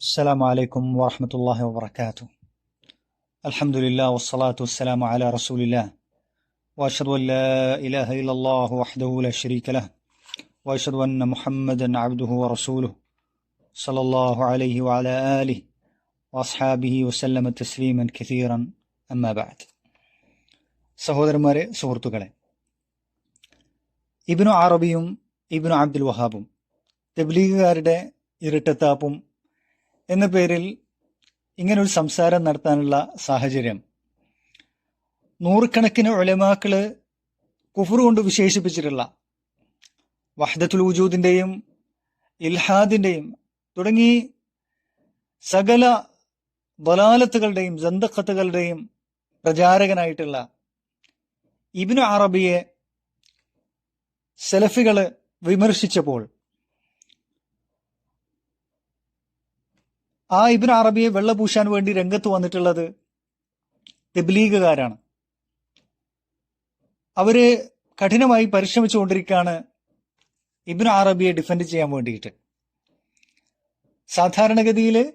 السلام عليكم ورحمة الله وبركاته. الحمد لله والصلاة والسلام على رسول الله. وأشهد أن لا إله إلا الله وحده لا شريك له. وأشهد أن محمدا عبده ورسوله صلى الله عليه وعلى آله وأصحابه وسلم تسليما كثيرا. أما بعد. സഹോദരന്മാരെ ابن عربي ابن عبد الوهاب تبليغ തെബ്ലീഗുകാരുടെ ഇരട്ടത്താപ്പും എന്ന പേരിൽ ഇങ്ങനൊരു സംസാരം നടത്താനുള്ള സാഹചര്യം. നൂറുകണക്കിന് ഒലമാക്കൾ കുഫർ കൊണ്ട് വിശേഷിപ്പിച്ചിട്ടുള്ള വഹദത്തുൽ വജൂദിന്റെയും ഇൽഹാദിന്റെയും തുടങ്ങി സകല ബലാലത്തുകളുടെയും ജന്തക്കത്തുകളുടെയും പ്രചാരകനായിട്ടുള്ള ഇബിനു അറബിയെ സെലഫികൾ വിമർശിച്ചപ്പോൾ ആ ഇബിൻ അറബിയെ വെള്ളപൂശാൻ വേണ്ടി രംഗത്ത് വന്നിട്ടുള്ളത് തെബ്ലീഗുകാരാണ്. അവർ കഠിനമായി പരിശ്രമിച്ചുകൊണ്ടിരിക്കുകയാണ് ഇബിൻ അറബിയെ ഡിഫെൻഡ് ചെയ്യാൻ വേണ്ടിയിട്ട്. സാധാരണഗതിയിൽ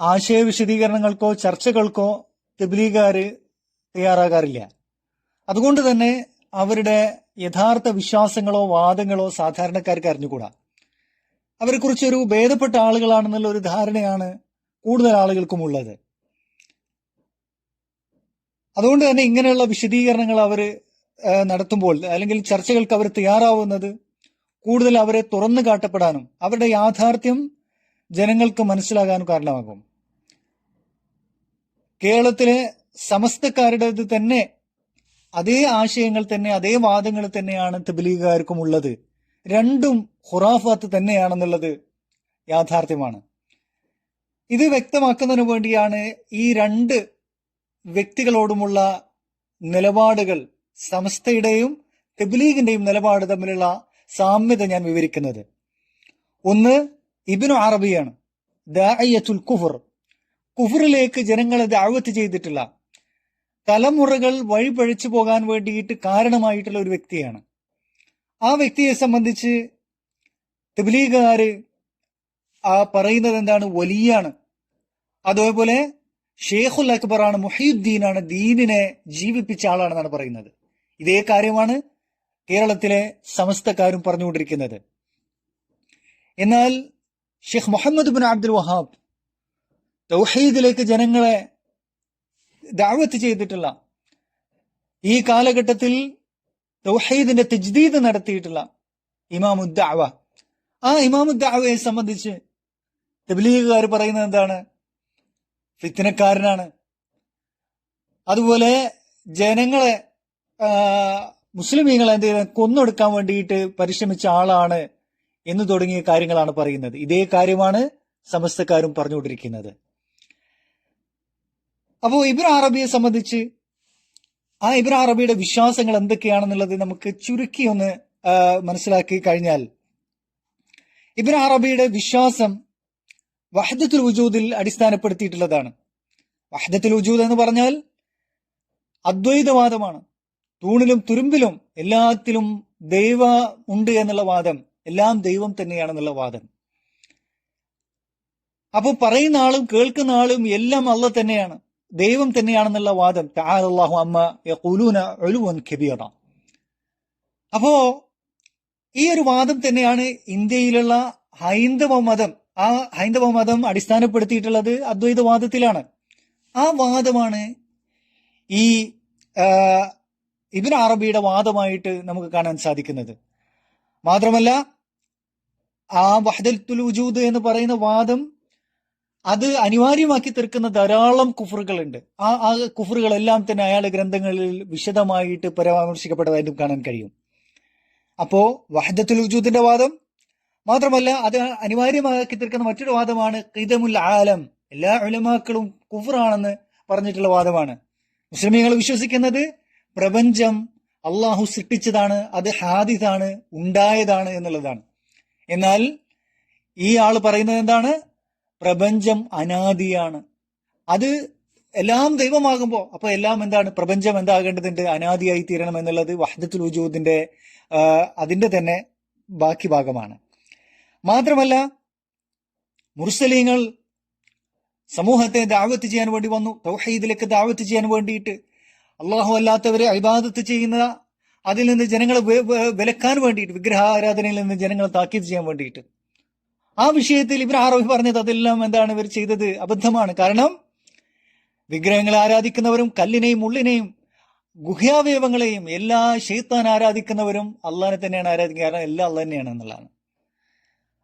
ആശയ വിശദീകരണങ്ങൾക്കോ ചർച്ചകൾക്കോ തെബ്ലീഗുകാർ തയ്യാറാകാറില്ല. അതുകൊണ്ട് തന്നെ അവരുടെ യഥാർത്ഥ വിശ്വാസങ്ങളോ വാദങ്ങളോ സാധാരണക്കാർക്ക് അറിഞ്ഞുകൂടാ. അവരെക്കുറിച്ച് ഒരു ഭേദപ്പെട്ട ആളുകളാണെന്നുള്ള ഒരു ധാരണയാണ് കൂടുതൽ ആളുകൾക്കും ഉള്ളത് അതുകൊണ്ട് തന്നെ ഇങ്ങനെയുള്ള വിശദീകരണങ്ങൾ അവർ നടത്തുമ്പോൾ അല്ലെങ്കിൽ ചർച്ചകൾക്ക് അവർ തയ്യാറാവുന്നത് കൂടുതൽ അവരെ തുറന്നു കാട്ടപ്പെടാനും അവരുടെ യാഥാർത്ഥ്യം ജനങ്ങൾക്ക് മനസ്സിലാകാനും കാരണമാകും. കേരളത്തിലെ സമസ്തക്കാരുടേത് തന്നെ അതേ ആശയങ്ങൾ തന്നെ അതേ വാദങ്ങൾ തന്നെയാണ് തബ്ലീഗുകാർക്കും ഉള്ളത് രണ്ടും ഹുറാഫാത്ത് തന്നെയാണെന്നുള്ളത് യാഥാർത്ഥ്യമാണ്. ഇത് വ്യക്തമാക്കുന്നതിന് വേണ്ടിയാണ് ഈ രണ്ട് വ്യക്തികളോടുമുള്ള നിലപാടുകൾ സമസ്തയുടെയും തെബ്ലീഗിന്റെയും നിലപാട് തമ്മിലുള്ള സാമ്യത ഞാൻ വിവരിക്കുന്നത്. ഒന്ന് ഇബിനു അറബിയാണ്. കുഫുർ കുഫർ. കുഫറിലേക്ക് ജനങ്ങളെ ദാവത്ത് ചെയ്തിട്ടുള്ള തലമുറകൾ വഴിപഴിച്ചു പോകാൻ വേണ്ടിയിട്ട് കാരണമായിട്ടുള്ള ഒരു വ്യക്തിയാണ്. ആ വ്യക്തിയെ സംബന്ധിച്ച് തബ്ലീഗുകാര് ആ പറയുന്നത് എന്താണ്? വലിയാണ്. അതേപോലെ ഷേഖുൽ അക്ബറാണ് മുഹീദ്ദീനാണ് ദീനിനെ ജീവിപ്പിച്ച ആളാണെന്നാണ് പറയുന്നത്. ഇതേ കാര്യമാണ് കേരളത്തിലെ സമസ്തക്കാരും പറഞ്ഞുകൊണ്ടിരിക്കുന്നത്. എന്നാൽ Sheikh Muhammad bin Abdul Wahhab തൗഹീദിലേക്ക് ജനങ്ങളെ ദാവത്ത് ചെയ്തിട്ടുള്ള ഈ കാലഘട്ടത്തിൽ തൗഹീദിന്റെ തജ്ദീദ് നടത്തിയിട്ടുള്ള ഇമാമുദ്ദാവ ആ ഇമാമുദ്ദാവയെ സംബന്ധിച്ച് തബ്ലീഗുകാർ പറയുന്നത് എന്താണ്? ഫിത്തിനക്കാരനാണ് അതുപോലെ ജനങ്ങളെ മുസ്ലിമീങ്ങളെ എന്ത് ചെയ്ത കൊന്നൊടുക്കാൻ വേണ്ടിയിട്ട് പരിശ്രമിച്ച ആളാണ് എന്ന് തുടങ്ങിയ കാര്യങ്ങളാണ് പറയുന്നത്. ഇതേ കാര്യമാണ് സമസ്തക്കാരും പറഞ്ഞുകൊണ്ടിരിക്കുന്നത്. അപ്പോൾ ഇബ്രാ അറബിയെ സംബന്ധിച്ച് ആ ഇബ്രാ അറബിയുടെ വിശ്വാസങ്ങൾ എന്തൊക്കെയാണെന്നുള്ളത് നമുക്ക് ചുരുക്കി ഒന്ന് മനസ്സിലാക്കി കഴിഞ്ഞാൽ. ഇബ്രാ അറബിയുടെ വിശ്വാസം വഹദത്തുൽ വജൂദിൽ അടിസ്ഥാനപ്പെടുത്തിയിട്ടുള്ളതാണ്. വഹദത്തുൽ വജൂദ് എന്ന് പറഞ്ഞാൽ അദ്വൈതവാദമാണ്. തൂണിലും തുരുമ്പിലും എല്ലാത്തിലും ദൈവ ഉണ്ട് എന്നുള്ള വാദം എല്ലാം ദൈവം തന്നെയാണെന്നുള്ള വാദം. അപ്പോൾ പറയുന്ന ആളും കേൾക്കുന്ന ആളും എല്ലാം അല്ല തന്നെയാണ്. ദൈവം തന്നെയാണെന്നുള്ള വാദം അള്ളാഹു അമ്മ യഖൂലൂന ഒലുവൻ കബീറ. അപ്പോ ഈ ഒരു വാദം തന്നെയാണ് ഇന്ത്യയിലുള്ള ഹൈന്ദവ മതം ആ ഹൈന്ദവ മതം അടിസ്ഥാനപ്പെടുത്തിയിട്ടുള്ളത് അദ്വൈതവാദത്തിലാണ്. ആ വാദമാണ് ഈ ഇബിൻ അറബിയുടെ വാദമായിട്ട് നമുക്ക് കാണാൻ സാധിക്കുന്നത്. മാത്രമല്ല ആ വഹദത്തുൽ വജൂദ് എന്ന് പറയുന്ന വാദം അത് അനിവാര്യമാക്കി തീർക്കുന്ന ധാരാളം കുഫറുകളുണ്ട്. ആ ആ കുഫറുകളെല്ലാം തന്നെ അയാളുടെ ഗ്രന്ഥങ്ങളിൽ വിശദമായിട്ട് പരാമർശിക്കപ്പെട്ടതായിട്ടും കാണാൻ കഴിയും. അപ്പോ വഹദത്തുൽ വജൂദിന്റെ വാദം മാത്രമല്ല അത് അനിവാര്യമാക്കി തീർക്കുന്ന മറ്റൊരു വാദമാണ് ഖിദമുൽ ആലം. എല്ലാ ഉലമാക്കളും കുഫറാണെന്ന് പറഞ്ഞിട്ടുള്ള വാദമാണ്. മുസ്ലിമീങ്ങൾ വിശ്വസിക്കുന്നത് പ്രപഞ്ചം അള്ളാഹു സൃഷ്ടിച്ചതാണ് അത് ഹാദിതാണ് ഉണ്ടായതാണ് എന്നുള്ളതാണ്. എന്നാൽ ഈ ആൾ പറയുന്നത് എന്താണ്? പ്രപഞ്ചം അനാദിയാണ്. അത് എല്ലാം ദൈവമാകുമ്പോൾ അപ്പൊ എല്ലാം എന്താണ്? പ്രപഞ്ചം എന്താകേണ്ടതുണ്ട്? അനാദിയായി തീരണം എന്നുള്ളത് വഹദത്തുൽ വജൂദിന്റെ അതിന്റെ തന്നെ ബാക്കി ഭാഗമാണ്. മാത്രമല്ല മുർസലീങ്ങൾ സമൂഹത്തെ ദാവത്ത് ചെയ്യാൻ വേണ്ടി വന്നു. തൗഹീദിലേക്ക് ദാവത്ത് ചെയ്യാൻ വേണ്ടിയിട്ട്. അള്ളാഹു അല്ലാത്തവരെ അഭിബാദത്ത് ചെയ്യുന്ന അതിൽ നിന്ന് ജനങ്ങളെ വിലക്കാൻ വേണ്ടിയിട്ട് വിഗ്രഹാരാധനയിൽ നിന്ന് ജനങ്ങളെ താക്കീത് ചെയ്യാൻ വേണ്ടിയിട്ട്. ആ വിഷയത്തിൽ ഇവർ ആരോപി പറഞ്ഞത് അതെല്ലാം എന്താണ് ഇവർ ചെയ്തത് അബദ്ധമാണ്. കാരണം വിഗ്രഹങ്ങളെ ആരാധിക്കുന്നവരും കല്ലിനെയും ഉള്ളിനെയും ഗുഹ്യാവയവങ്ങളെയും എല്ലാ ഷെയ്ത്താൻ ആരാധിക്കുന്നവരും അള്ളാഹിനെ തന്നെയാണ് ആരാധിക്കുക. കാരണം എല്ലാം അള്ളാഹ് തന്നെയാണ് എന്നുള്ളതാണ്.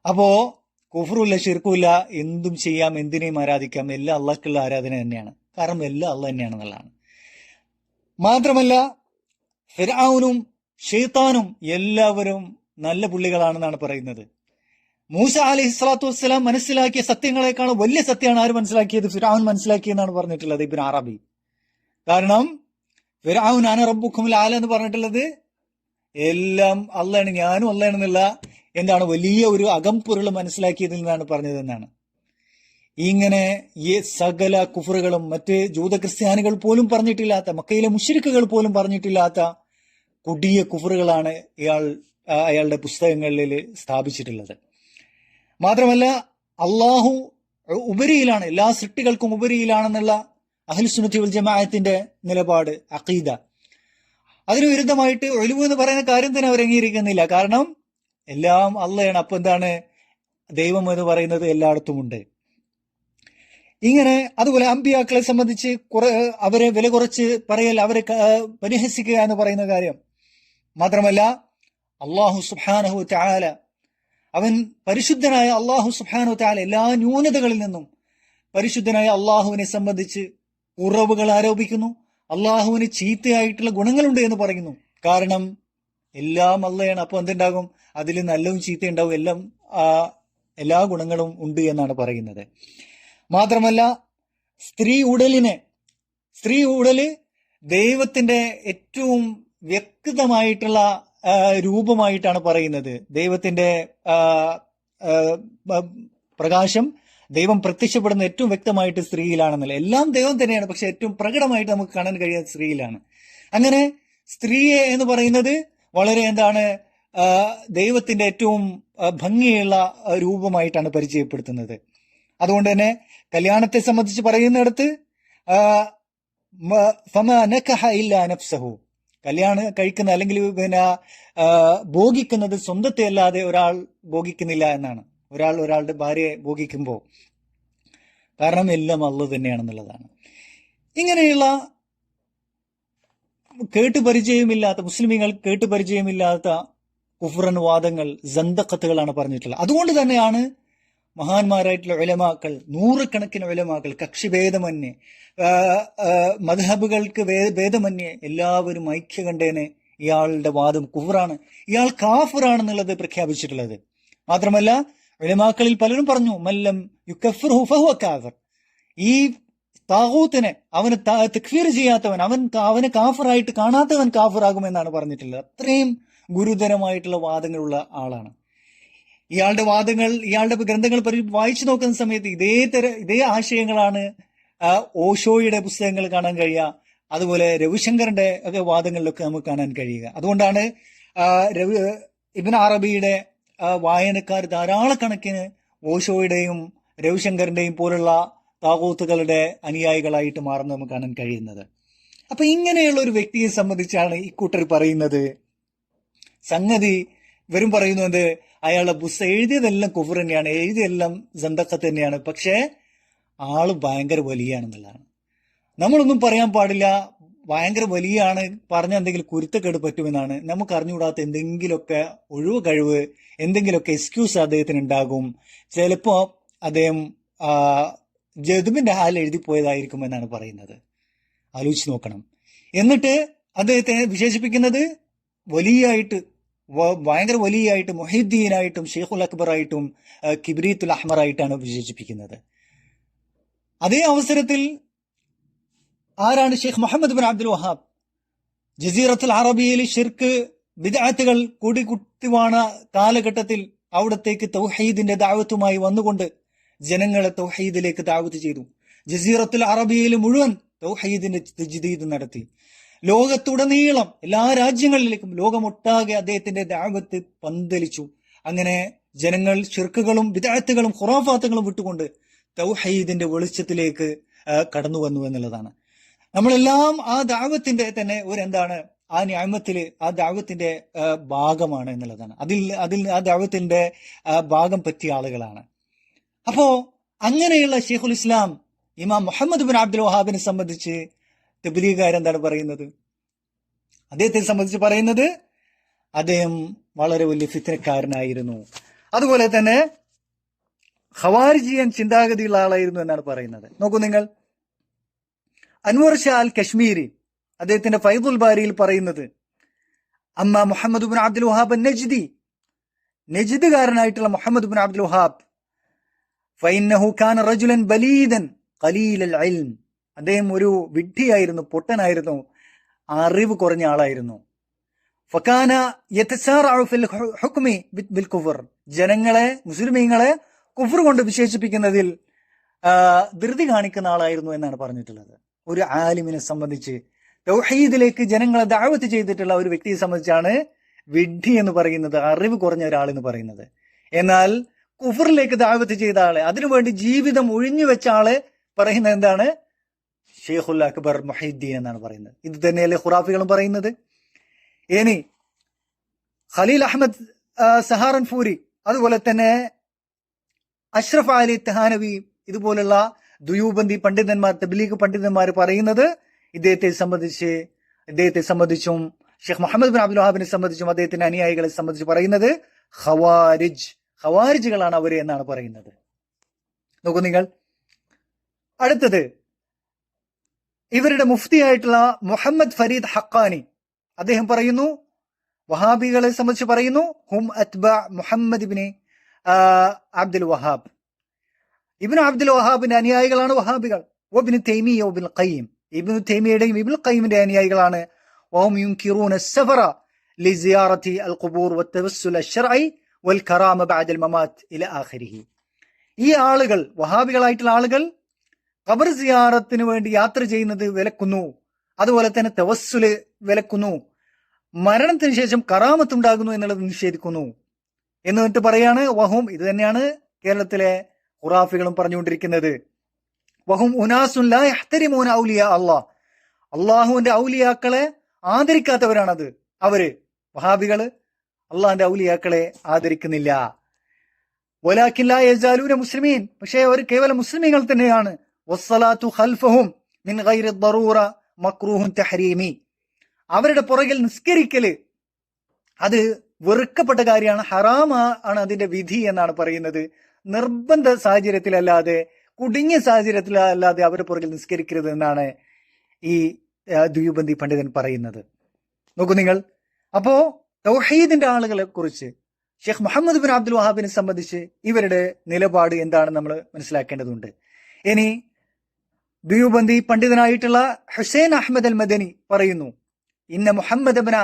അപ്പോ കുഫറുമില്ല ഷിർക്കുമില്ല എന്തും ചെയ്യാം എന്തിനേയും ആരാധിക്കാം എല്ലാ അള്ളാഹ്ക്കുള്ള ആരാധന തന്നെയാണ്. കാരണം എല്ലാം അള്ളാഹ് തന്നെയാണ് എന്നുള്ളതാണ്. മാത്രമല്ല ഫിറാവുനും ഷെയ്ത്താനും എല്ലാവരും നല്ല പുള്ളികളാണെന്നാണ് പറയുന്നത്. മൂസ അലി സ്വലാത്തു വസ്സലാം മനസ്സിലാക്കിയ സത്യങ്ങളെക്കാളും വലിയ സത്യമാണ് ആര് മനസ്സിലാക്കിയത്? ഫിറാവുൻ മനസ്സിലാക്കിയെന്നാണ് പറഞ്ഞിട്ടുള്ളത് ഇബിൻ അറബി. കാരണം ഫിറാവുൻ ആന റബ്ബുക്കും ആല എന്ന് പറഞ്ഞിട്ടുള്ളത് എല്ലാം അള്ളയാണ് ഞാനും അള്ളയാണെന്നുള്ള എന്താണ് വലിയ ഒരു അകംപൊരുൾ മനസ്സിലാക്കിയതിൽ നിന്നാണ് പറഞ്ഞതെന്നാണ് ഇങ്ങനെ ഈ സകല കുഫറുകളും മറ്റ് ജൂത ക്രിസ്ത്യാനികൾ പോലും പറഞ്ഞിട്ടില്ലാത്ത മക്കയിലെ മുഷിരിക്കുകൾ പോലും പറഞ്ഞിട്ടില്ലാത്ത കൊടിയ കുഫറുകളാണ് ഇയാൾ അയാളുടെ പുസ്തകങ്ങളിൽ സ്ഥാപിച്ചിട്ടുള്ളത്. മാത്രമല്ല അള്ളാഹു ഉപരിയിലാണ് എല്ലാ സൃഷ്ടികൾക്കും ഉപരിയിലാണെന്നുള്ള അഹ്ലുസുന്നത്തി വൽ ജമാഅത്തിന്റെ നിലപാട് അഖീദ. അതിന് വിരുദ്ധമായിട്ട് ഒഴിവ് എന്ന് പറയുന്ന കാര്യം തന്നെ അവർ അംഗീകരിക്കുന്നില്ല. കാരണം എല്ലാം അള്ളയാണ്. അപ്പൊ എന്താണ്? ദൈവം എന്ന് പറയുന്നത് എല്ലായിടത്തും ഉണ്ട് ഇങ്ങനെ അതുപോലെ അമ്പിയാക്കളെ സംബന്ധിച്ച് കുറെ അവരെ വില കുറച്ച് പറയൽ അവരെ പരിഹസിക്കുക എന്ന് പറയുന്ന കാര്യം. മാത്രമല്ല അള്ളാഹു സുഹാനഹു തആല അവൻ പരിശുദ്ധനായ അള്ളാഹു സുഹാനു താല എല്ലാ ന്യൂനതകളിൽ നിന്നും പരിശുദ്ധനായ അള്ളാഹുവിനെ സംബന്ധിച്ച് കുറവുകൾ ആരോപിക്കുന്നു. അള്ളാഹുവിന് ചീത്തയായിട്ടുള്ള ഗുണങ്ങളുണ്ട് എന്ന് പറയുന്നു. കാരണം എല്ലാം അള്ളയാണ്. അപ്പൊ എന്തുണ്ടാകും? അതിൽ നല്ലതും ചീത്ത ഉണ്ടാവും. എല്ലാം എല്ലാ ഗുണങ്ങളും ഉണ്ട് എന്നാണ് പറയുന്നത്. മാത്രമല്ല സ്ത്രീ ഉടലിനെ സ്ത്രീ ഉടൽ ദൈവത്തിന്റെ ഏറ്റവും വ്യക്തമായിട്ടുള്ള രൂപമായിട്ടാണ് പറയുന്നത്. ദൈവത്തിന്റെ പ്രകാശം ദൈവം പ്രത്യക്ഷപ്പെടുന്ന ഏറ്റവും വ്യക്തമായിട്ട് സ്ത്രീയിലാണെന്നല്ല. എല്ലാം ദൈവം തന്നെയാണ് പക്ഷെ ഏറ്റവും പ്രകടമായിട്ട് നമുക്ക് കാണാൻ കഴിയാത്ത സ്ത്രീയിലാണ്. അങ്ങനെ സ്ത്രീയെ എന്ന് പറയുന്നത് വളരെ എന്താണ് ദൈവത്തിന്റെ ഏറ്റവും ഭംഗിയുള്ള രൂപമായിട്ടാണ് പരിചയപ്പെടുത്തുന്നത്. അതുകൊണ്ട് തന്നെ കല്യാണത്തെ സംബന്ധിച്ച് പറയുന്നിടത്ത് ഫമ ഇല്ല നഫ്സഹു. കല്യാണം കഴിക്കുന്ന അല്ലെങ്കിൽ പിന്നെ ഭോഗിക്കുന്നത് സ്വന്തത്തെ അല്ലാതെ ഒരാൾ ഭോഗിക്കുന്നില്ല എന്നാണ്. ഒരാൾ ഒരാളുടെ ഭാര്യയെ ഭോഗിക്കുമ്പോൾ കാരണം എല്ലാം അള്ള തന്നെയാണെന്നുള്ളതാണ്. ഇങ്ങനെയുള്ള കേട്ട് പരിചയമില്ലാത്ത മുസ്ലിമീങ്ങൾ കേട്ട് പരിചയമില്ലാത്ത കുഫ്രൻ വാദങ്ങൾ ജന്തക്കത്തുകളാണ് പറഞ്ഞിട്ടുള്ളത്. അതുകൊണ്ട് തന്നെയാണ് മഹാന്മാരായിട്ടുള്ള ഒലമാക്കൾ നൂറുകണക്കിന് ഒലമാക്കൾ കക്ഷിഭേദമന്യേ മധബുകൾക്ക് ഭേദമന്യേ എല്ലാവരും ഐക്യകണ്ഠേനെ ഇയാളുടെ വാദം കുഫറാണ്. ഇയാൾ കാഫറാണെന്നുള്ളത് പ്രഖ്യാപിച്ചിട്ടുള്ളത്. മാത്രമല്ല ഒലമാക്കളിൽ പലരും പറഞ്ഞു മല്ലം യുക്കഫിർഹു ഫഹുവ കാഫർ. ഈ താഹൂത്തിനെ അവന് തക്ഫീർ ചെയ്യാത്തവൻ അവൻ അവനെ കാഫറായിട്ട് കാണാത്തവൻ കാഫറാകുമെന്നാണ് പറഞ്ഞിട്ടുള്ളത്. അത്രയും ഗുരുതരമായിട്ടുള്ള വാദങ്ങളുള്ള ആളാണ്. ഇയാളുടെ വാദങ്ങൾ ഇയാളുടെ ഗ്രന്ഥങ്ങൾ വായിച്ചു നോക്കുന്ന സമയത്ത് ഇതേ തര ഇതേ ആശയങ്ങളാണ് ഓഷോയുടെ പുസ്തകങ്ങൾ കാണാൻ കഴിയുക. അതുപോലെ രവിശങ്കറിന്റെ ഒക്കെ വാദങ്ങളിലൊക്കെ നമുക്ക് കാണാൻ കഴിയുക. അതുകൊണ്ടാണ് രവി ഇബിൻ അറബിയുടെ വായനക്കാർ ധാരാളക്കണക്കിന് ഓഷോയുടെയും രവിശങ്കറിന്റെയും പോലുള്ള താകൂത്തുകളുടെ അനുയായികളായിട്ട് മാറുന്നത് നമുക്ക് കാണാൻ കഴിയുന്നത്. അപ്പൊ ഇങ്ങനെയുള്ള ഒരു വ്യക്തിയെ സംബന്ധിച്ചാണ് ഇക്കൂട്ടർ കൂട്ടർ പറയുന്നത്. സംഗതി ഇവരും എന്ത്? അയാളുടെ ബുസ് എഴുതിയതെല്ലാം കുഫർ തന്നെയാണ് എഴുതിയതെല്ലാം ജന്തക്കത്ത് തന്നെയാണ്. പക്ഷേ ആൾ ഭയങ്കര വലിയാണെന്നുള്ളതാണ്. നമ്മളൊന്നും പറയാൻ പാടില്ല. ഭയങ്കര വലിയാണ്. പറഞ്ഞ എന്തെങ്കിലും കുരുത്തക്കേട് പറ്റുമെന്നാണ്. നമുക്ക് അറിഞ്ഞുകൂടാത്ത എന്തെങ്കിലുമൊക്കെ ഒഴിവ് കഴിവ് എന്തെങ്കിലുമൊക്കെ എക്സ്ക്യൂസ് അദ്ദേഹത്തിന് ഉണ്ടാകും ചിലപ്പോ അദ്ദേഹം ജതുബിന്റെ ഹാൽ എഴുതി പോയതായിരിക്കും എന്നാണ് പറയുന്നത്. ആലോചിച്ച് നോക്കണം. എന്നിട്ട് അദ്ദേഹത്തെ വിശേഷിപ്പിക്കുന്നത് വലിയായിട്ട് ഭയങ്കര വലിയായിട്ട് മൊഹീദ്ദീനായിട്ടും ഷെയ്ഖുൽ അക്ബറായിട്ടും കിബ്രീത്തുൽ അഹ്മറായിട്ടാണ് വിശേഷിപ്പിക്കുന്നത്. അതേ അവസരത്തിൽ ആരാണ് Sheikh Muhammad bin Abdul Wahhab? ജസീറത്തുൽ അറബിയിൽ ഷിർക്ക് വിദാത്തുകൾ കൂടിക്കുത്തിവാണ കാലഘട്ടത്തിൽ അവിടത്തേക്ക് തൗഹീദിന്റെ ദാവത്തുമായി വന്നുകൊണ്ട് ജനങ്ങളെ തൗഹീദിലേക്ക് ദാവത്ത് ചെയ്തു. ജസീറത്തുൽ അറബിയിൽ മുഴുവൻ തൗഹീദിന്റെ തജ്ദീദ് നടത്തി. ലോകത്തുടനീളം എല്ലാ രാജ്യങ്ങളിലേക്കും ലോകമൊട്ടാകെ അദ്ദേഹത്തിന്റെ ദാവത്ത് പന്തലിച്ചു. അങ്ങനെ ജനങ്ങൾ ഷിർക്കുകളും വിദായത്തുകളും ഖുറാഫാത്തുകളും വിട്ടുകൊണ്ട് തൗഹീദിന്റെ വെളിച്ചത്തിലേക്ക് കടന്നു വന്നു എന്നുള്ളതാണ്. നമ്മളെല്ലാം ആ ദാവത്തിന്റെ തന്നെ ഒരു എന്താണ് ആ ന്യായമത്തിൽ ആ ദാവത്തിന്റെ ഭാഗമാണ് എന്നുള്ളതാണ്. അതിൽ അതിൽ ആ ദാവത്തിന്റെ ഭാഗം പറ്റിയ ആളുകളാണ്. അപ്പോ അങ്ങനെയുള്ള ഷെയ്ഖുൽ ഇസ്ലാം ഇമാം മുഹമ്മദ് ബിൻ അബ്ദുൽ വഹാബിനെ സംബന്ധിച്ച് എന്താണ് പറയുന്നത്? അദ്ദേഹത്തെ സംബന്ധിച്ച് പറയുന്നത് അദ്ദേഹം വളരെ വലിയ ഫിത്തനക്കാരനായിരുന്നു അതുപോലെ തന്നെ ഖവാരിജിയൻ ചിന്താഗതിയുള്ള ആളായിരുന്നു എന്നാണ് പറയുന്നത്. നോക്കൂ നിങ്ങൾ. അൻവർ ഷാ അൽ കശ്മീരി അദ്ദേഹത്തിന്റെ ഫൈദുൽ ബാരിയിൽ പറയുന്നത് അമ്മ മുഹമ്മദ് ബിൻ അബ്ദുൽ വഹാബ് നജ്ദി നജ്ദുകാരനായിട്ടുള്ള മുഹമ്മദ് ബിൻ അബ്ദുൽ വഹാബ് ഫൈനഹു ഖാൻ റജുലൻ ബലീദൻ ഖലീൽ അൽ ഇൽം. അദ്ദേഹം ഒരു വിഡ്ഢിയായിരുന്നു പൊട്ടനായിരുന്നു അറിവ് കുറഞ്ഞ ആളായിരുന്നു. ഫക്കാന ഹുക്മി ബിൽ കുഫർ. ജനങ്ങളെ മുസ്ലിമീങ്ങളെ കുഫർ കൊണ്ട് വിശേഷിപ്പിക്കുന്നതിൽ ധൃതി കാണിക്കുന്ന ആളായിരുന്നു എന്നാണ് പറഞ്ഞിട്ടുള്ളത്. ഒരു ആലിമിനെ സംബന്ധിച്ച് തൗഹീദിലേക്ക് ജനങ്ങളെ ദാവത്ത് ചെയ്തിട്ടുള്ള ഒരു വ്യക്തിയെ സംബന്ധിച്ചാണ് വിഡ്ഢി എന്ന് പറയുന്നത് അറിവ് കുറഞ്ഞ ഒരാൾ എന്ന് പറയുന്നത്. എന്നാൽ കുഫറിലേക്ക് ദാവത്ത് ചെയ്ത ആളെ അതിനുവേണ്ടി ജീവിതം ഒഴിഞ്ഞു വെച്ച ആൾ പറയുന്നത് എന്താണ്? ഷെയ്ഖുൽ അക്ബർ മൊഹീദ്ദീൻ എന്നാണ് പറയുന്നത്. ഇത് തന്നെയല്ലേ ഖുറാഫികളും പറയുന്നത്? ഇനി ഖലീൽ അഹമ്മദ് ആ, സഹാറൻ ഫൂരി അതുപോലെ തന്നെ അഷ്റഫ് അലി തെഹാനവി ഇതുപോലുള്ള ദുയൂബന്തി പണ്ഡിതന്മാർ തബ്ലീഗ് പണ്ഡിതന്മാർ പറയുന്നത് ഇദ്ദേഹത്തെ സംബന്ധിച്ച് ഇദ്ദേഹത്തെ സംബന്ധിച്ചും ഷെയ്ഖ് മുഹമ്മദ് ബിൻ അബ്ദുൽ വഹാബിനെ സംബന്ധിച്ചും അദ്ദേഹത്തിന്റെ അനുയായികളെ സംബന്ധിച്ച് പറയുന്നത് ഖവാരിജ് ഖവാരിജുകളാണ് അവർ എന്നാണ് പറയുന്നത്. നോക്കൂ നിങ്ങൾ. അടുത്തത് ഇവരുടെ മുഫ്തിയായിട്ടുള്ള മുഹമ്മദ് ഫരീദ് ഹക്കാനി അദ്ദേഹം പറയുന്നു വഹാബികളെ സംബന്ധിച്ച് പറയുന്നു ഹും അത്ബ മുഹമ്മദ് ഇബിനെ അബ്ദുൽ വഹാബ്. ഇബിൻ അബ്ദുൽ വഹാബിന്റെ അനുയായികളാണ് വഹാബികൾ. ഒബിൻ തൈമി ഒബിൻ ഖയ്യം. ഇബിൻ തൈമിയുടെയും ഇബിൻ ഖയ്യമിന്റെ അനുയായികളാണ്. ഓം സഫറ ലിസിയാറത്തി ഖുബൂർ വത്തവസ്സുൽ അഷ്റഇ വൽ കറാമ ബഅദൽ മമാത് ഇല ആഖിരിഹി. ഈ ആളുകൾ വഹാബികളായിട്ടുള്ള ആളുകൾ ഖബർ സിയാറത്തിന് വേണ്ടി യാത്ര ചെയ്യുന്നത് വിലക്കുന്നു. അതുപോലെ തന്നെ തവസ്സുൽ വിലക്കുന്നു. മരണത്തിന് ശേഷം കറാമത്തുണ്ടാകുന്നു എന്നുള്ളത് നിഷേധിക്കുന്നു. എന്ന് എന്നിട്ട് പറയാണ് വഹും ഇത് തന്നെയാണ് കേരളത്തിലെ ഖുറാഫികളും പറഞ്ഞുകൊണ്ടിരിക്കുന്നത്. വഹും ഉനാസുൻ ലാ യഹ്തരിമൂന ഔലിയ അള്ളാഹ്. അള്ളാഹുവിന്റെ ഔലിയാക്കളെ ആദരിക്കാത്തവരാണത് അവർ. വഹാബികൾ അള്ളാഹിന്റെ ഔലിയാക്കളെ ആദരിക്കുന്നില്ല. വലാക്കില്ല യജാലൂര മുസ്ലിമീൻ. പക്ഷേ അവർ കേവലം മുസ്ലിമീങ്ങൾ തന്നെയാണ്. വസ്സലാത്തു ഖൽഫഹും മിൻ ദറൂറ അവരുടെ പുറകിൽ നിസ്കരിക്കൽ അത് വെറുക്കപ്പെട്ട കാര്യമാണ് ഹറാമ ആണ് അതിന്റെ വിധി എന്നാണ് പറയുന്നത്. നിർബന്ധ സാഹചര്യത്തിലല്ലാതെ കുടുങ്ങിയ സാഹചര്യത്തിലല്ലാതെ അവരുടെ പുറകിൽ നിസ്കരിക്കരുത് എന്നാണ് ഈ ദ്വീപന്തി പണ്ഡിതൻ പറയുന്നത്. നോക്കൂ നിങ്ങൾ. അപ്പോ തൗഹീദിന്റെ ആളുകളെ കുറിച്ച് ഷെയ്ഖ് മുഹമ്മദ് ബിൻ അബ്ദുൽ വഹാബിനെ സംബന്ധിച്ച് ഇവരുടെ നിലപാട് എന്താണെന്ന് നമ്മൾ മനസ്സിലാക്കേണ്ടതുണ്ട്. ഇനി ദ്വീപബന്ധി പണ്ഡിതനായിട്ടുള്ള ഹുസൈൻ അഹമ്മദ് അൽ മദനി പറയുന്നു ഇന്ന മുഹമ്മദ് അബ്ന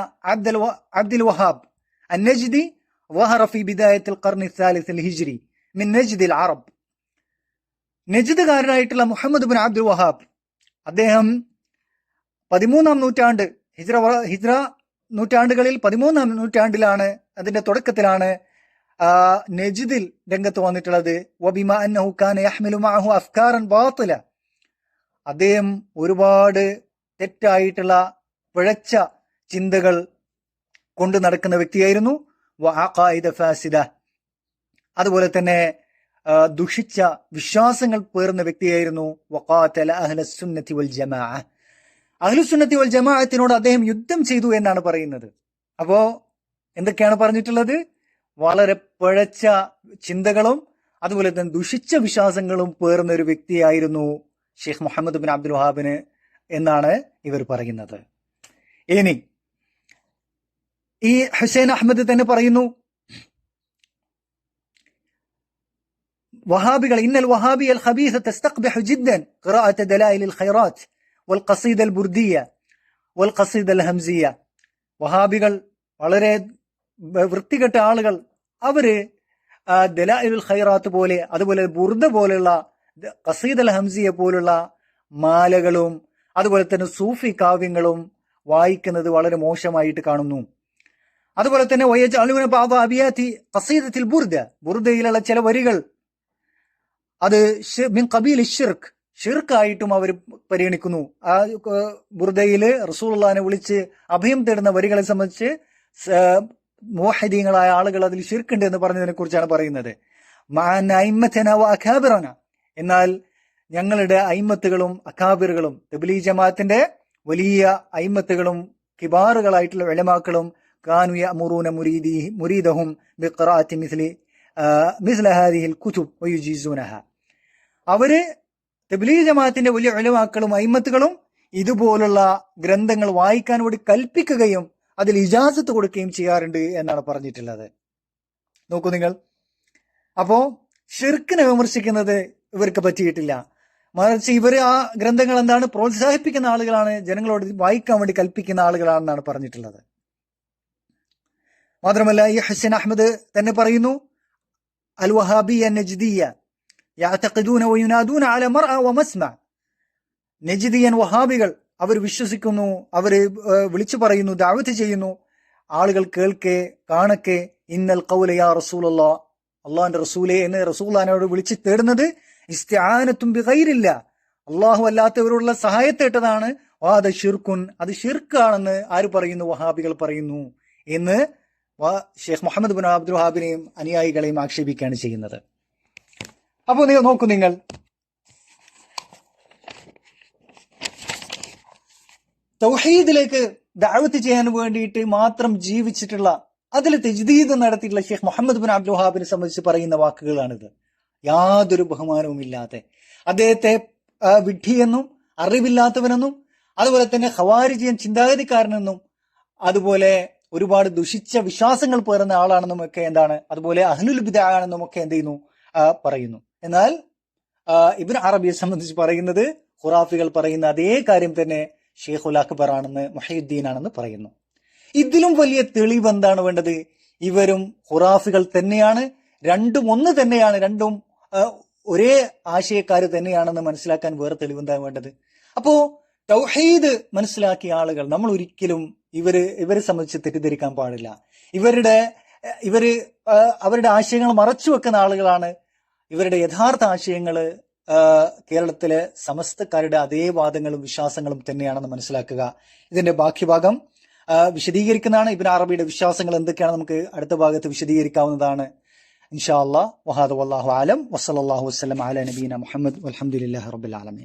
അബ്ദുൽ വഹാബ് അന്നജ്ദി വഹറഫി ബിദായത്തിൽ ഖർണി സാലിസ് ഹിജ്രി മിൻ നജ്ദിൽ അറബ് നജ്ദുകാരനായിട്ടുള്ള മുഹമ്മദ് ബിൻ അബ്ദുൽ വഹാബ് അദ്ദേഹം പതിമൂന്നാം നൂറ്റാണ്ട് ഹിജ്ര ഹിജ്ര നൂറ്റാണ്ടുകളിൽ പതിമൂന്നാം നൂറ്റാണ്ടിലാണ് അതിന്റെ തുടക്കത്തിലാണ് നജിദിൽ രംഗത്ത് വന്നിട്ടുള്ളത്. വബിമ അന്നഹു കാന യഹ്മിലു മാഹു അഫ്കാറൻ ബാത്തില അദ്ദേഹം ഒരുപാട് തെറ്റായിട്ടുള്ള പിഴച്ച ചിന്തകൾ കൊണ്ടു നടക്കുന്ന വ്യക്തിയായിരുന്നു. ഫാസിദ അതുപോലെ തന്നെ ദുഷിച്ച വിശ്വാസങ്ങൾ പേർന്ന വ്യക്തിയായിരുന്നു വഖാതല അഹ്ലസുന്നത്തി വൽ അഹ്ലുസുന്നത്തി വൽ ജമാഅത്തിനോട് അദ്ദേഹം യുദ്ധം ചെയ്തു എന്നാണ് പറയുന്നത്. അപ്പോ എന്തൊക്കെയാണ് പറഞ്ഞിട്ടുള്ളത്? വളരെ പിഴച്ച ചിന്തകളും അതുപോലെ തന്നെ ദുഷിച്ച വിശ്വാസങ്ങളും പേർന്ന ഒരു വ്യക്തിയായിരുന്നു ഷെയ്ഖ് മുഹമ്മദ് ബിൻ അബ്ദുൽ വഹാബിന് എന്നാണ് ഇവർ പറയുന്നത്. ഇനി ഈ ഹുസൈൻ അഹമ്മദ് തന്നെ പറയുന്നു വഹാബികൾ ഇന്നൽ വഹാബി അൽ ഖബീസ തസ്തഖ്ബിഹു ജിദ്ദൻ ഖിറാഅത്ത് ദലായിലിൽ ഖൈറാത്ത് വൽ ഖസീദ അൽ ബുർദിയ വൽ ഖസീദ അൽ ഹംസിയ. വഹാബികൾ വളരെ വൃത്തികെട്ട ആളുകൾ. അവർ ദലായിലുൽ ഖൈറാത്ത് പോലെ അതുപോലെ ബുർദ പോലെയുള്ള അൽ ഹംസിയെ പോലുള്ള മാലകളും അതുപോലെ തന്നെ സൂഫി കാവ്യങ്ങളും വായിക്കുന്നത് വളരെ മോശമായിട്ട് കാണുന്നു. അതുപോലെ തന്നെ വയജ് അലുവിന് ബാബ അബിയാത്തി കസീദത്തിൽ ബുർദ. ബുർദയിലുള്ള ചില വരികൾ അത് മിൻ കബീൽ ഷിർക്ക് ഷിർക്കായിട്ടും അവർ പരിഗണിക്കുന്നു. ആ ബുർദയിൽ ബുർദയിൽ റസൂലുള്ളാഹിനെ വിളിച്ച് അഭയം തേടുന്ന വരികളെ സംബന്ധിച്ച് മോഹദീങ്ങളായ ആളുകൾ അതിൽ ഷിർക്കുണ്ട് എന്ന് പറഞ്ഞതിനെ കുറിച്ചാണ് പറയുന്നത്. മാ അഖാബിറന എന്നാൽ ഞങ്ങളുടെ അയിമത്തുകളും അക്കാബിറുകളും തബിലി ജമാഅത്തിന്റെ വലിയ അയിമത്തുകളും കിബാറുകളായിട്ടുള്ള വെളമാക്കളും കാനുയ മുറൂന മുരീദി മുരീദഹും ബിഖറാത്തി മിസ്ലി ആ, മിസ്ല ഹാദിഹിൽ കുതുബ് വയുജീസൂനഹ. അവർ തബിലി ജമാഅത്തിന്റെ വലിയ വെലമാക്കളും അയിമത്തുകളും ഇതുപോലുള്ള ഗ്രന്ഥങ്ങൾ വായിക്കാൻ വേണ്ടി കൽപ്പിക്കുകയും അതിൽ ഇജാസത്ത് കൊടുക്കുകയും ചെയ്യാറുണ്ട് എന്നാണ് പറഞ്ഞിട്ടുള്ളത്. നോക്കൂ നിങ്ങൾ. അപ്പോ ഷിർക്കിനെ വിമർശിക്കുന്നത് ഇവർക്ക് പറ്റിയിട്ടില്ല. മറിച്ച് ഇവർ ആ ഗ്രന്ഥങ്ങൾ എന്താണ് പ്രോത്സാഹിപ്പിക്കുന്ന ആളുകളാണ് ജനങ്ങളോട് വായിക്കാൻ വേണ്ടി കൽപ്പിക്കുന്ന ആളുകളാണെന്നാണ് പറഞ്ഞിട്ടുള്ളത്. മാത്രമല്ല ഈ ഹസൻ അഹമ്മദ് തന്നെ പറയുന്നു അൽ വഹാബിയ നജ്ദിയ നജ്ദിയൻ വഹാബികൾ അവർ വിശ്വസിക്കുന്നു അവർ വിളിച്ചു പറയുന്നു ദാവത്ത് ചെയ്യുന്നു. ആളുകൾ കേൾക്കെ കാണക്കെ ഇന്നൽ കൗലയാ റസൂലല്ലാ അള്ളാഹിന്റെ റസൂലെ എന്ന് റസൂലാനോട് വിളിച്ച് തേടുന്നത് ഇസ്തിആനത്തും ബിഗൈരില്ല. അള്ളാഹു അല്ലാത്തവരോടുള്ള സഹായത്തേട്ടതാണ് വാദ ഷിർക്കുൻ അത് ഷിർക്കാണെന്ന് ആര് പറയുന്നു? വഹാബികൾ പറയുന്നു. എന്ന് ഷെയ്ഖ് മുഹമ്മദ് ബിൻ അബ്ദുൽ വഹാബിനെയും അനുയായികളെയും ആക്ഷേപിക്കുകയാണ് ചെയ്യുന്നത്. അപ്പോൾ നിങ്ങൾ നോക്കൂ നിങ്ങൾ. തൗഹീദിലേക്ക് ദാവത്ത് ചെയ്യാൻ വേണ്ടിയിട്ട് മാത്രം ജീവിച്ചിട്ടുള്ള അതിൽ തെജ്ദീദ് നടത്തിയിട്ടുള്ള ഷെയ്ഖ് മുഹമ്മദ് ബിൻ അബ്ദുൽ വഹാബിനെ സംബന്ധിച്ച് പറയുന്ന വാക്കുകളാണിത്. യാതൊരു ബഹുമാനവും ഇല്ലാതെ അദ്ദേഹത്തെ വിഡ്ഢിയെന്നും അറിവില്ലാത്തവനെന്നും അതുപോലെ തന്നെ ഹവാരിജിയൻ ചിന്താഗതിക്കാരനെന്നും അതുപോലെ ഒരുപാട് ദുഷിച്ച വിശ്വാസങ്ങൾ പേറുന്ന ആളാണെന്നും ഒക്കെ എന്താണ് അതുപോലെ അഹ്നുൽ ബിദാണെന്നും ഒക്കെ എന്ത് ചെയ്യുന്നു പറയുന്നു. എന്നാൽ ഇബിൻ അറബിയെ സംബന്ധിച്ച് പറയുന്നത് ഖുറാഫികൾ പറയുന്ന അതേ കാര്യം തന്നെ ഷെയ്ഖുൽ അക്ബർ ആണെന്ന് മുഹയുദ്ദീൻ ആണെന്ന് പറയുന്നു. ഇതിലും വലിയ തെളിവ് എന്താണ് വേണ്ടത്? ഇവരും ഖുറാഫികൾ തന്നെയാണ് രണ്ടും ഒന്ന് തന്നെയാണ് രണ്ടും ഒരേ ആശയക്കാർ തന്നെയാണെന്ന് മനസ്സിലാക്കാൻ വേറെ തെളിവെന്താ വേണ്ടത്? അപ്പോ തൗഹീദ് മനസ്സിലാക്കിയ ആളുകൾ നമ്മൾ ഒരിക്കലും ഇവർ ഇവരെ സംബന്ധിച്ച് തെറ്റിദ്ധരിക്കാൻ പാടില്ല. ഇവരുടെ ഇവർ അവരുടെ ആശയങ്ങൾ മറച്ചു വെക്കുന്ന ആളുകളാണ്. ഇവരുടെ യഥാർത്ഥ ആശയങ്ങൾ കേരളത്തിലെ സമസ്തക്കാരുടെ അതേ വാദങ്ങളും വിശ്വാസങ്ങളും തന്നെയാണെന്ന് മനസ്സിലാക്കുക. ഇതിന്റെ ബാക്കി ഭാഗം വിശദീകരിക്കുന്നതാണ്. ഇബിൻ അറബിയുടെ വിശ്വാസങ്ങൾ എന്തൊക്കെയാണ്? നമുക്ക് അടുത്ത ഭാഗത്ത് വിശദീകരിക്കാവുന്നതാണ്. إن شاء الله. وهذا والله أعلم. وصلى الله وسلم على نبينا محمد والحمد لله رب العالمين.